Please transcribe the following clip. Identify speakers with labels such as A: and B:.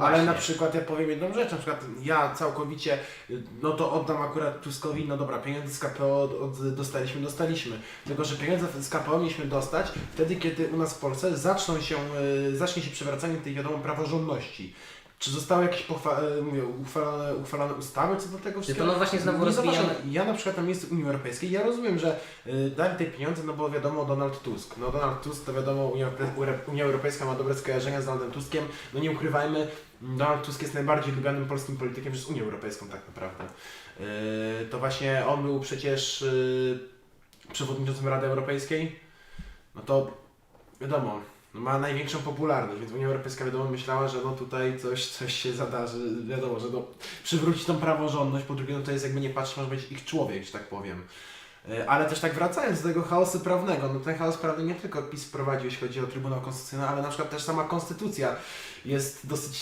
A: Ale
B: Właśnie.
A: na przykład ja powiem jedną rzecz, na przykład ja całkowicie, no to oddam akurat Tuskowi, no dobra, pieniądze z KPO od, od, dostaliśmy, dostaliśmy. Tylko, że pieniądze z KPO mieliśmy dostać wtedy, kiedy u nas w Polsce zaczną się, y, zacznie się przywracanie tej wiadomo praworządności. Czy zostały jakieś pochwa- y, mówię, uchwalone, uchwalone ustawy co do tego wszystkiego?
B: no właśnie znowu
A: Nie
B: rozbijamy-.
A: Ja na przykład na miejscu Unii Europejskiej, ja rozumiem, że y, dali te pieniądze, no bo wiadomo Donald Tusk. No Donald Tusk to wiadomo Unia, Europejska- Unia Europejska ma dobre skojarzenia z Donaldem Tuskiem. No nie ukrywajmy, Donald Tusk jest najbardziej lubianym polskim politykiem przez Unię Europejską tak naprawdę. Y, to właśnie on był przecież y, przewodniczącym Rady Europejskiej. No to wiadomo, ma największą popularność, więc Unia Europejska wiadomo myślała, że no tutaj coś, coś się zadarzy, wiadomo, że no, przywróci tą praworządność, po drugie no to jest jakby nie patrzeć, może być ich człowiek, że tak powiem. E, Ale też tak wracając do tego chaosu prawnego, no ten chaos prawny nie tylko PiS wprowadził, jeśli chodzi o Trybunał Konstytucyjny, ale na przykład też sama konstytucja jest dosyć